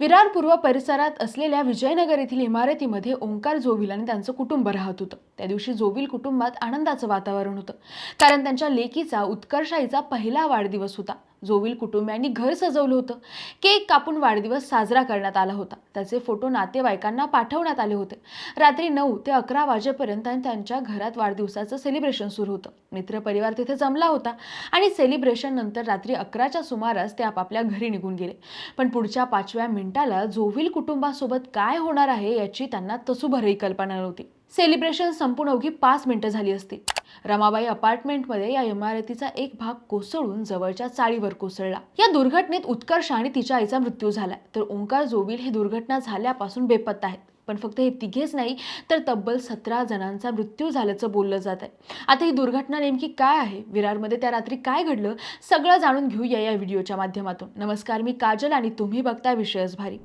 विरार पूर्व परिसरात असलेल्या विजयनगर येथील इमारतीमध्ये ओंकार जोविल आणि त्यांचं कुटुंब राहत होतं. त्या दिवशी जोविल कुटुंबात आनंदाचं वातावरण होतं. कारण त्यांच्या लेकीचा उत्कर्षाईचा पहिला वाढदिवस होता. जोविल कुटुंबियांनी घर सजवलं होतं. केक कापून वाढदिवस साजरा करण्यात आला होता. त्याचे फोटो नातेवाईकांना पाठवण्यात आले होते. रात्री नऊ ते अकरा वाजेपर्यंत त्यांच्या घरात वाढदिवसाचं सेलिब्रेशन सुरू होतं. मित्रपरिवार तिथे जमला होता आणि सेलिब्रेशन नंतर रात्री अकराच्या सुमारास ते आपापल्या घरी निघून गेले. पण पुढच्या पाचव्या मिनिटाला जोविल कुटुंबासोबत काय होणार आहे याची त्यांना तसूभरही कल्पना नव्हती. सेलिब्रेशन संपून अवघी पाच मिनिटं झाली असतील. रमाबाई अपार्टमेंटमध्ये या इमारतीचा एक भाग कोसळून जवळच्या चाळीवर कोसळला. या दुर्घटनेत उत्कर्ष आणि तिच्या आईचा मृत्यू झाला तर ओंकार जोबिल हे दुर्घटना झाल्यापासून बेपत्ता आहेत. पण फक्त हे तिघेच नाही तर तब्बल सतरा जणांचा मृत्यू झाल्याचं बोललं जात आहे. आता ही दुर्घटना नेमकी काय आहे? विरारमध्ये त्या रात्री काय घडलं? सगळं जाणून घेऊया या व्हिडिओच्या माध्यमातून. नमस्कार मी काजल आणि तुम्ही बघताय विषयच भारी.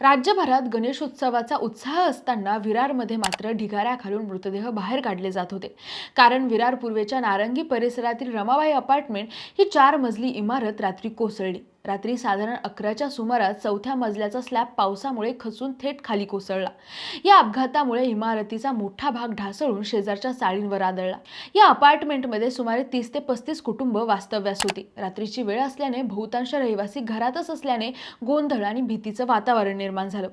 राज्यभरात गणेशोत्सवाचा उत्साह असताना विरारमध्ये मात्र ढिगाऱ्याखालून मृतदेह बाहेर काढले जात होते. कारण विरार पूर्वेच्या नारंगी परिसरातील रमाबाई अपार्टमेंट ही चार मजली इमारत रात्री कोसळली. रात्री साधारण अकराच्या सुमारास चौथ्या मजल्याचा स्लॅब पावसामुळे खचून थेट खाली कोसळला. या अपघातामुळे इमारतीचा मोठा भाग ढासळून शेजारच्या चाळींवर आदळला. या अपार्टमेंटमध्ये सुमारे तीस ते पस्तीस कुटुंब वास्तव्यास होती. रात्रीची वेळ असल्याने बहुतांश रहिवासी घरातच असल्याने गोंधळ आणि भीतीचं वातावरण निर्माण झालं.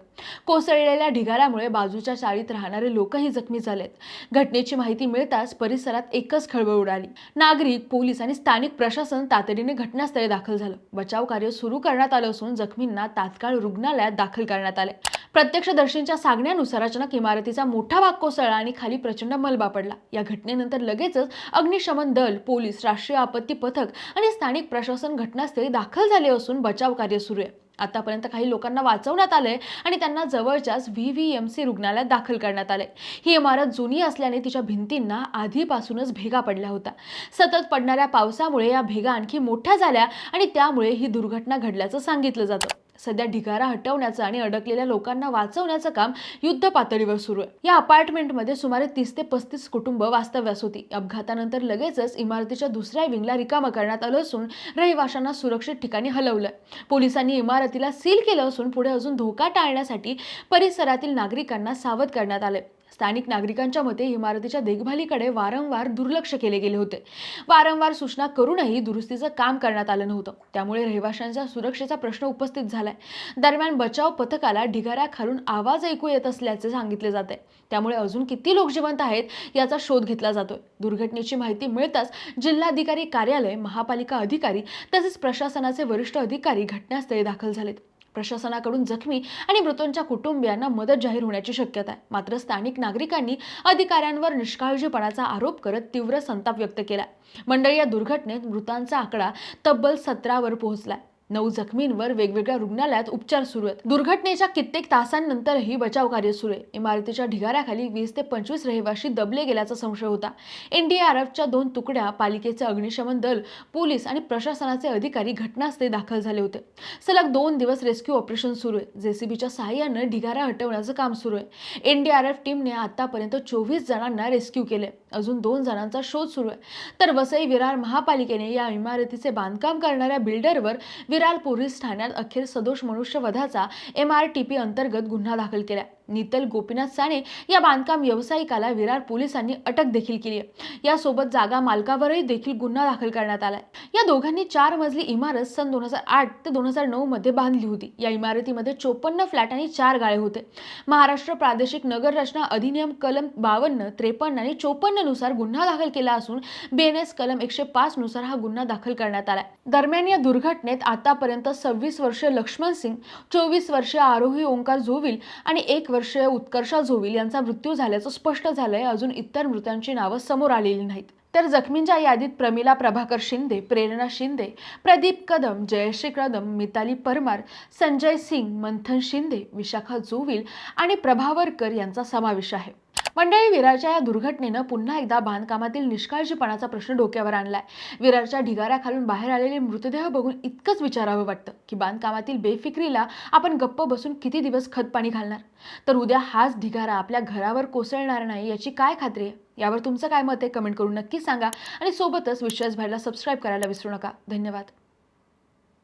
कोसळलेल्या ढिगाऱ्यामुळे बाजूच्या चाळीत राहणारे लोकही जखमी झालेत. घटनेची माहिती मिळताच परिसरात एकच खळबळ उडाली. नागरिक पोलीस आणि स्थानिक प्रशासन तातडीने घटनास्थळी दाखल झालं. बचाव कार्य सुरू करण्यात आलं असून जखमींना तात्काळ रुग्णालयात दाखल करण्यात आले प्रत्यक्षदर्शींच्या सांगण्यानुसार अचानक इमारतीचा मोठा भाग कोसळला आणि खाली प्रचंड मलबा पडला. या घटनेनंतर लगेचच अग्निशमन दल पोलीस राष्ट्रीय आपत्ती पथक आणि स्थानिक प्रशासन घटनास्थळी दाखल झाले असून बचाव कार्य सुरू आहे. आतापर्यंत काही लोकांना वाचवण्यात आलंय आणि त्यांना जवळच्याच व्ही व्ही एम सी रुग्णालयात दाखल करण्यात आले ही इमारत जुनी असल्याने तिच्या भिंतींना आधीपासूनच भेगा पडल्या होत्या. सतत पडणाऱ्या पावसामुळे या भेगा आणखी मोठ्या झाल्या आणि त्यामुळे ही दुर्घटना घडल्याचं सांगितलं जातं. सध्या ढिगारा हटवण्याचं आणि अडकलेल्या लोकांना वाचवण्याचं काम युद्ध पातळीवर सुरू आहे. या अपार्टमेंटमध्ये सुमारे तीस ते पस्तीस कुटुंब वास्तव्यास होती. अपघातानंतर लगेचच इमारतीच्या दुसऱ्या विंगला रिकामा करण्यात आलं असून रहिवाशांना सुरक्षित ठिकाणी हलवलं पोलिसांनी इमारतीला सील केलं असून पुढे अजून धोका टाळण्यासाठी परिसरातील नागरिकांना सावध करण्यात आले स्थानिक नागरिकांच्या मते इमारतीच्या देखभालीकडे वारंवार दुर्लक्ष केले गेले होते. वारंवार सूचना करूनही दुरुस्तीचं काम करण्यात आलं नव्हतं. त्यामुळे रहिवाशांच्या सुरक्षेचा प्रश्न उपस्थित झालाय. दरम्यान बचाव पथकाला ढिगाऱ्याखालून आवाज ऐकू येत असल्याचे सांगितले जाते. त्यामुळे अजून किती लोक जिवंत आहेत याचा शोध घेतला जातोय. दुर्घटनेची माहिती मिळताच जिल्हाधिकारी कार्यालय महापालिका अधिकारी तसेच प्रशासनाचे वरिष्ठ अधिकारी घटनास्थळी दाखल झालेत. प्रशासनाकडून जखमी आणि मृतांच्या कुटुंबियांना मदत जाहीर होण्याची शक्यता आहे. मात्र स्थानिक नागरिकांनी अधिकाऱ्यांवर निष्काळजीपणाचा आरोप करत तीव्र संताप व्यक्त केला मंडळी या दुर्घटनेत मृतांचा आकडा तब्बल सतरावर पोहोचलाय नऊ जखमींवर वेगवेगळ्या रुग्णालयात उपचार सुरू आहेत. दुर्घटनेच्या कित्येक तासांनंतरही बचाव कार्य सुरू आहे. इमारतीच्या ढिगाऱ्याखाली वीस ते पंचवीस रहिवाशी दबले गेल्याचा संशय होता. एनडीआरएफच्या दोन तुकड्या पालिकेचे अग्निशमन दल पोलीस आणि प्रशासनाचे अधिकारी घटनास्थळी दाखल झाले होते. सलग दोन दिवस रेस्क्यू ऑपरेशन सुरू आहे. जेसीबीच्या सहाय्यानं ढिगारा हटवण्याचं काम सुरू आहे. एनडीआरएफ टीमने आतापर्यंत चोवीस जणांना रेस्क्यू केले अजून दोन जणांचा शोध सुरू आहे. तर वसई विरार महापालिकेने या इमारतीचे बांधकाम करणाऱ्या बिल्डरवर विरार पोलीस ठाण्यात अखेर सदोष मनुष्यवधाचा एम आर टी पी अंतर्गत गुन्हा दाखल केला. नितल गोपीनाथ साने या बांधकाम व्यावसायिकाला विरार पोलिसांनी अटक देखील केली आहे. यासोबत जागा मालकावरही देखील गुन्हा दाखल करण्यात आला या दोघांनी चार मजली इमारत सन दोन हजार आठ ते दोन हजार नऊ मध्ये बांधली होती. या इमारतीमध्ये चोपन्न फ्लॅट आणि चार गाळे होते. महाराष्ट्र प्रादेशिक नगर रचना अधिनियम कलम बावन्न त्रेपन्न आणि चोपन्ननुसार गुन्हा दाखल केला असून बीएनएस कलम एकशे पाच नुसार हा गुन्हा दाखल करण्यात आला दरम्यान या दुर्घटनेत आतापर्यंत सव्वीस वर्षीय लक्ष्मण सिंग चोवीस वर्षीय आरोही ओंकार जोविल आणि एक वर्षीय उत्कर्षा झोविल यांचा मृत्यू झाल्याचं स्पष्ट झालंय. अजून इतर मृतांची नावं समोर आलेली नाहीत. तर जखमींच्या यादीत प्रमिला प्रभाकर शिंदे प्रेरणा शिंदे प्रदीप कदम जयश्री कदम मिताली परमार संजय सिंग मंथन शिंदे विशाखा जोविल आणि प्रभावरकर यांचा समावेश आहे. मंडळी विरारच्या या दुर्घटनेनं पुन्हा एकदा बांधकामातील निष्काळजीपणाचा प्रश्न डोक्यावर आणलाय. विरारच्या ढिगाऱ्याखालून बाहेर आलेले मृतदेह बघून इतकंच विचारावं वाटतं की बांधकामातील बेफिक्रीला आपण गप्प बसून किती दिवस खतपाणी घालणार? तर उद्या हाच ढिगारा आपल्या घरावर कोसळणार नाही याची काय खात्री आहे? यावर तुमचं काय मत आहे? कमेंट करून नक्की सांगा आणि सोबतच विश्वास भाईला सबस्क्राईब करायला विसरू नका. धन्यवाद.